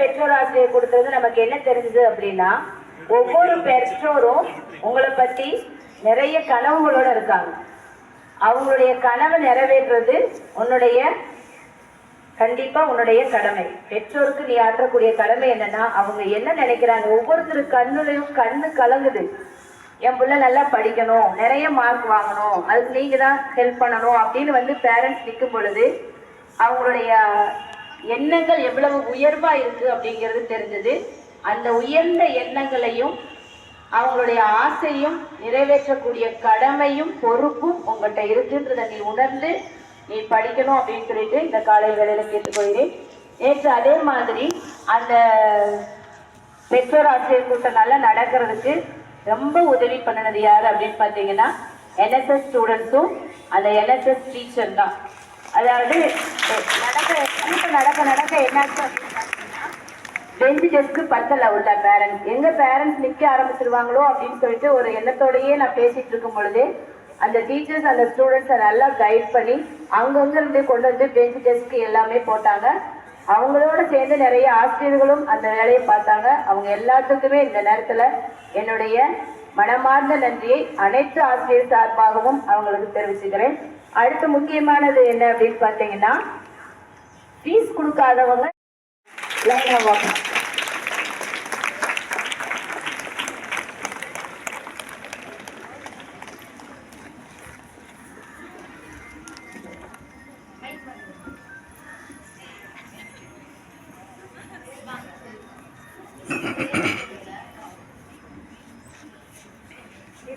பெற்றோர் ஆசிரியர் கொடுத்தது நமக்கு என்ன தெரிஞ்சது அப்படின்னா ஒவ்வொரு பெற்றோரும் உங்களை பத்தி நிறைய கனவுகளோட இருக்காங்க. அவங்களுடைய கனவை நிறைவேற்றுறது உன்னுடைய கண்டிப்பா உன்னுடைய கடமை. பெற்றோருக்கு நீ ஆற்றக்கூடிய கடமை என்னன்னா அவங்க என்ன நினைக்கிறாங்க? ஒவ்வொருத்தர் கண்ணுலையும் கண்ணு கலங்குது. என் பிள்ளை நல்லா படிக்கணும் நிறைய மார்க் வாங்கணும் அதுக்கு நீங்க தான் ஹெல்ப் பண்ணணும் அப்படின்னு வந்து பேரண்ட்ஸ் நிற்கும் பொழுது அவங்களுடைய எண்ணங்கள் எவ்வளவு உயர்வா இருக்கு அப்படிங்கிறது தெரிஞ்சது. அந்த உயர்ந்த எண்ணங்களையும் அவங்களுடைய ஆசையும் நிறைவேற்றக்கூடிய கடமையும் பொறுப்பும் உங்கள்கிட்ட இருக்குன்றதை நீ உணர்ந்து நீ படிக்கணும் அப்படின்னு சொல்லிட்டு இந்த காலை வேலையில கேட்டுக்கொள்கிறேன். நேற்று அதே மாதிரி அந்த பெற்றோர் ஆசிரியர் கூட்டம் நல்லா நடக்கிறதுக்கு ரொம்ப உதவி பண்ணினது யார் அப்படின்னு பார்த்தீங்கன்னா என்எஸ்எஸ் ஸ்டூடெண்ட்ஸும் அந்த என்எஸ்எஸ் டீச்சர் தான். அதாவது நடக்க நடக்க நடக்க நடக்க என்னாச்சு பெஞ்சு டெஸ்க்கு பத்தல உள்ள பேரண்ட்ஸ் எங்க பேரண்ட்ஸ் நிக்க ஆரம்பிச்சிருவாங்களோ அப்படின்னு சொல்லிட்டு ஒரு எண்ணத்தோடயே நான் பேசிட்டு இருக்கும் பொழுது அந்த டீச்சர்ஸ் அந்த ஸ்டூடெண்ட்ஸை நல்லா கைட் பண்ணி அங்கங்க இருந்து கொண்டு வந்து பெஞ்சு டெஸ்க் எல்லாமே போட்டாங்க. அவங்களோட சேர்ந்து நிறைய ஆசிரியர்களும் அந்த வேலையை பார்த்தாங்க. அவங்க எல்லாத்துக்குமே இந்த நேரத்துல என்னுடைய மனமார்ந்த நன்றியை அனைத்து ஆசிரியர் சார்பாகவும் அவங்களுக்கு தெரிவிச்சுக்கிறேன். அடுத்து முக்கியமானது என்ன அப்படின்னு பார்த்தீங்கன்னா ஃபீஸ் கொடுக்காதவங்க லைனா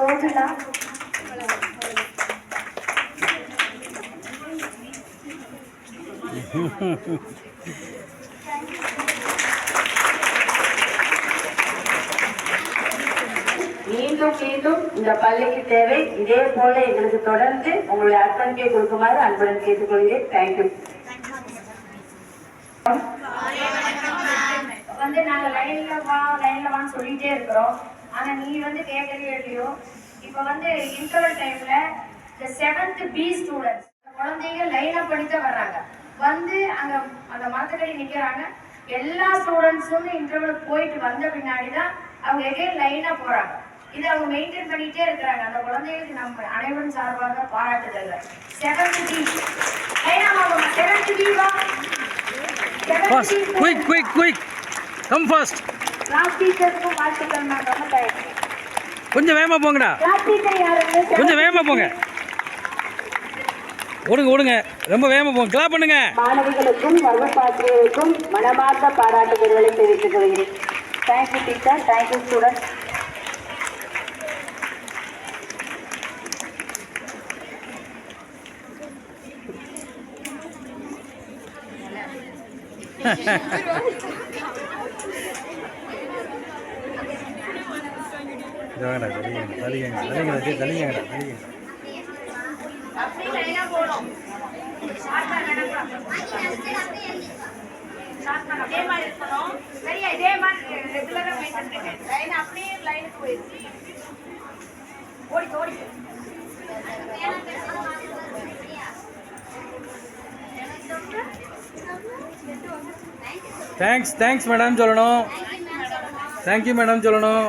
போகலாம் மீண்டும் மீண்டும் இந்த பள்ளிக்கு தேவை. இதே போல எங்களுக்கு தொடர்ந்து உங்களுடைய அர்ப்பணிப்பை கொடுக்குமாறு அன்புடன் கேட்டுக்கொள்கிறேன். தேங்க்யூ வந்து நாங்க லைன்ல வா லைன்ல வான்னு சொல்லிட்டே இருக்கிறோம். ஆனா நீ வந்து கேட்கவே இல்லையோ? இப்போ வந்து இன்டர்வல் டைம்ல இந்த செவன்த் பி ஸ்டூடெண்ட்ஸ் குழந்தைங்க லைனாக அப் வர்றாங்க. வந்து அங்க அந்த மரத்துக்கடி நிக்கிறாங்க. எல்லா ஸ்டூடெண்ட்ஸும் இன்டர்வல் போயிட்டு வந்த பின்னாடி தான் அவங்க எகைன் லைனா போறாங்க. இதை அவங்க மெயின்டைன் பண்ணிட்டே இருக்கிறாங்க. அந்த குழந்தைகளுக்கு நம்ம அனைவரும் சார்பாக பாராட்டுதல்கள். செவன்த் பி லைனா செவன்த் பி வா? Fast, quick, quick, quick. கொஞ்சம் வேகமா போங்கடா. கொஞ்சம் வேகமா போங்க. ஓடுங்க ஓடுங்க. ரொம்ப வேகமா போங்க. கிளாப் பண்ணுங்க. மாணவிகளுக்கும் வகுப்பாசிரியருக்கும் மனமார்ந்த பாராட்டுதல்களை தெரிவித்துக் கொள்கிறேன். Thank you teacher thank you student தலிங்க அப்படி லைனா போகணும் ஷார்ட்டா நடக்கலாம் மாதிரி இருக்கணும் சரியா இதே மாதிரி மெயின்டைன் பண்ணுங்க லைன் அப்படியே லைனுக்கு தேங்க்ஸ் தேங்க்ஸ் மேடம் சொல்லணும் தேங்க்யூ மேடம் சொல்லணும்.